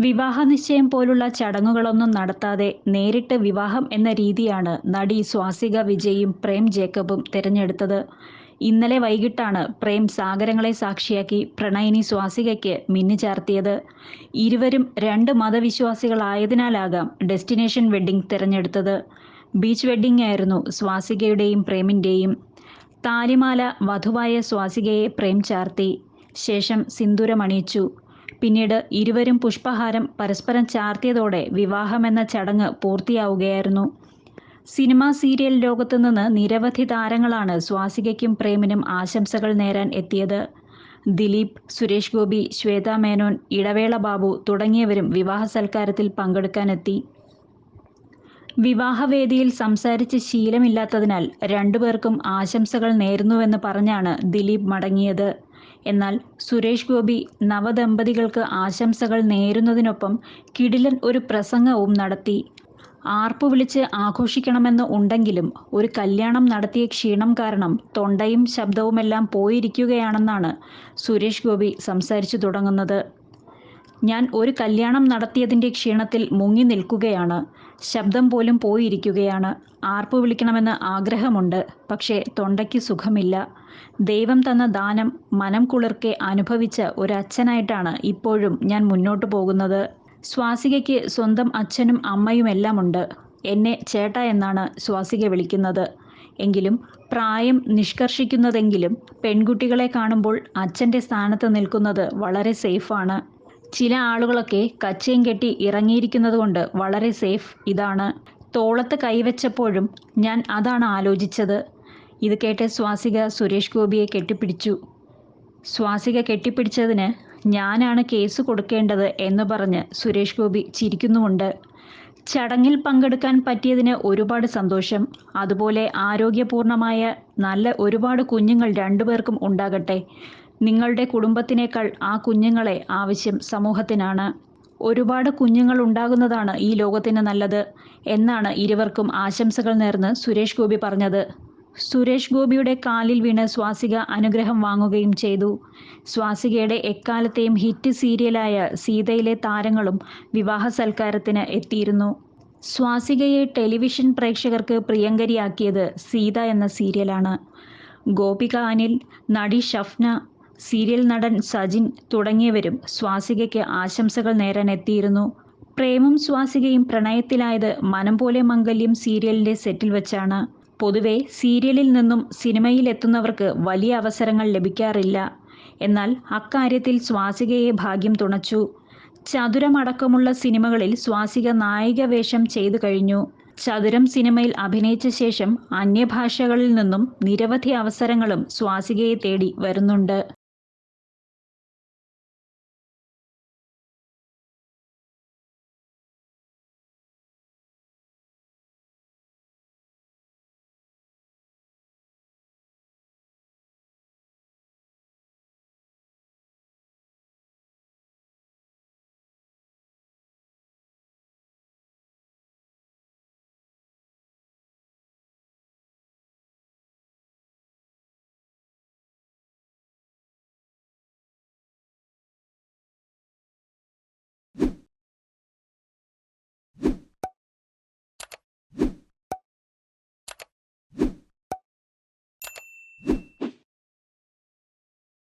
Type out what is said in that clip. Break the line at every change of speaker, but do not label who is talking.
വിവാഹ നിശ്ചയം പോലുള്ള ചടങ്ങുകളൊന്നും നടത്താതെ നേരിട്ട് വിവാഹം എന്ന രീതിയാണ് നടി സ്വാസിക വിജയും പ്രേം ജേക്കബും തിരഞ്ഞെടുത്തത്. ഇന്നലെ വൈകിട്ടാണ് പ്രേം സാഗരങ്ങളെ സാക്ഷിയാക്കി പ്രണയിനി സ്വാസികയ്ക്ക് മിന്നിച്ചാർത്തിയത് ഇരുവരും രണ്ട് മതവിശ്വാസികളായതിനാലാകാം ഡെസ്റ്റിനേഷൻ വെഡ്ഡിംഗ് തിരഞ്ഞെടുത്തത്. ബീച്ച് വെഡ്ഡിംഗ് ആയിരുന്നു സ്വാസികയുടെയും പ്രേമിന്റെയും താലിമാല വധുവായ സ്വാസികയെ പ്രേം ചാർത്തി. ശേഷം സിന്ദൂരമണിയിച്ചു പിന്നീട് ഇരുവരും പുഷ്പഹാരം പരസ്പരം ചാർത്തിയതോടെ വിവാഹമെന്ന ചടങ്ങ് പൂർത്തിയാവുകയായിരുന്നു. സിനിമാ സീരിയൽ ലോകത്തു നിന്ന് നിരവധി താരങ്ങളാണ് സ്വാസികയ്ക്കും പ്രേമിനും ആശംസകൾ നേരാൻ എത്തിയത്. ദിലീപ് സുരേഷ് ഗോപി ശ്വേതാ മേനോൻ ഇടവേള ബാബു തുടങ്ങിയവരും വിവാഹ സൽക്കാരത്തിൽ പങ്കെടുക്കാനെത്തി. വിവാഹവേദിയിൽ സംസാരിച്ച് ശീലമില്ലാത്തതിനാൽ രണ്ടുപേർക്കും ആശംസകൾ നേരുന്നുവെന്ന് പറഞ്ഞാണ് ദിലീപ് മടങ്ങിയത്. എന്നാൽ സുരേഷ് ഗോപി നവദമ്പതികൾക്ക് ആശംസകൾ നേരുന്നതിനൊപ്പം കിടിലൻ ഒരു പ്രസംഗവും നടത്തി. ആർപ്പു വിളിച്ച് ആഘോഷിക്കണമെന്ന് ഉണ്ടെങ്കിലും ഒരു കല്യാണം നടത്തിയ ക്ഷീണം കാരണം തൊണ്ടയും ശബ്ദവുമെല്ലാം പോയിരിക്കുകയാണെന്നാണ് സുരേഷ് ഗോപി സംസാരിച്ചു തുടങ്ങുന്നത്. ഞാൻ ഒരു കല്യാണം നടത്തിയതിന്റെ ക്ഷീണത്തിൽ മുങ്ങി നിൽക്കുകയാണ്. ശബ്ദം പോലും പോയിരിക്കുകയാണ്. ആർപ്പു വിളിക്കണമെന്ന് ആഗ്രഹമുണ്ട് പക്ഷേ തൊണ്ടയ്ക്ക് സുഖമില്ല. ദൈവം തന്ന ദാനം മനം കുളിർക്കെ അനുഭവിച്ച ഒരച്ഛനായിട്ടാണ് ഇപ്പോഴും ഞാൻ മുന്നോട്ട് പോകുന്നത്. സ്വാസികയ്ക്ക് സ്വന്തം അച്ഛനും അമ്മയുമെല്ലാം ഉണ്ട് എന്നെ ചേട്ട എന്നാണ് സ്വാസിക വിളിക്കുന്നത്. എങ്കിലും പ്രായം നിഷ്കർഷിക്കുന്നതെങ്കിലും പെൺകുട്ടികളെ കാണുമ്പോൾ അച്ഛന്റെ സ്ഥാനത്ത് നിൽക്കുന്നത് വളരെ സേഫാണ്. ചില ആളുകളൊക്കെ കച്ചയും കെട്ടി ഇറങ്ങിയിരിക്കുന്നത് കൊണ്ട് വളരെ സേഫ് ഇതാണ്. തോളത്ത് കൈവച്ചപ്പോഴും ഞാൻ അതാണ് ആലോചിച്ചത്. ഇത് കേട്ട് സ്വാസിക സുരേഷ് ഗോപിയെ കെട്ടിപ്പിടിച്ചു. സ്വാസിക കെട്ടിപ്പിടിച്ചതിന് ഞാനാണ് കേസ് കൊടുക്കേണ്ടത് എന്ന് പറഞ്ഞ് സുരേഷ് ഗോപി ചിരിക്കുന്നുമുണ്ട്. ചടങ്ങിൽ പങ്കെടുക്കാൻ പറ്റിയതിന് ഒരുപാട് സന്തോഷം. അതുപോലെ ആരോഗ്യപൂർണമായ നല്ല ഒരുപാട് കുഞ്ഞുങ്ങൾ രണ്ടുപേർക്കും ഉണ്ടാകട്ടെ. നിങ്ങളുടെ കുടുംബത്തിനേക്കാൾ ആ കുഞ്ഞുങ്ങളെ ആവശ്യം സമൂഹത്തിനാണ്. ഒരുപാട് കുഞ്ഞുങ്ങൾ ഉണ്ടാകുന്നതാണ് ഈ ലോകത്തിന് നല്ലത് എന്നാണ് ഇരുവർക്കും ആശംസകൾ നേർന്ന് സുരേഷ് ഗോപി പറഞ്ഞത്. സുരേഷ് ഗോപിയുടെ കാലിൽ വീണ് സ്വാസിക അനുഗ്രഹം വാങ്ങുകയും ചെയ്തു. സ്വാസികയുടെ എക്കാലത്തെയും ഹിറ്റ് സീരിയലായ സീതയിലെ താരങ്ങളും വിവാഹ സൽക്കാരത്തിന് എത്തിയിരുന്നു. സ്വാസികയെ ടെലിവിഷൻ പ്രേക്ഷകർക്ക് പ്രിയങ്കരിയാക്കിയത് സീത എന്ന സീരിയലാണ്. ഗോപിക അനിൽ നടി ഷഫ്ന സീരിയൽ നടൻ സജിൻ തുടങ്ങിയവരും സ്വാസികയ്ക്ക് ആശംസകൾ നേരാൻ എത്തിയിരുന്നു പ്രേമും സ്വാസികയും പ്രണയത്തിലായത് മനം പോലെ മംഗല്യം സീരിയലിന്റെ സെറ്റിൽ വെച്ചാണ്. പൊതുവെ സീരിയലിൽ നിന്നും സിനിമയിലെത്തുന്നവർക്ക് വലിയ അവസരങ്ങൾ ലഭിക്കാറില്ല. എന്നാൽ അക്കാര്യത്തിൽ സ്വാസികയെ ഭാഗ്യം തുണച്ചു. ചതുരമടക്കമുള്ള സിനിമകളിൽ സ്വാസിക നായിക വേഷം ചെയ്തു കഴിഞ്ഞു. ചതുരം സിനിമയിൽ അഭിനയിച്ച ശേഷം അന്യഭാഷകളിൽ നിന്നും നിരവധി അവസരങ്ങളും സ്വാസികയെ തേടി വരുന്നുണ്ട്.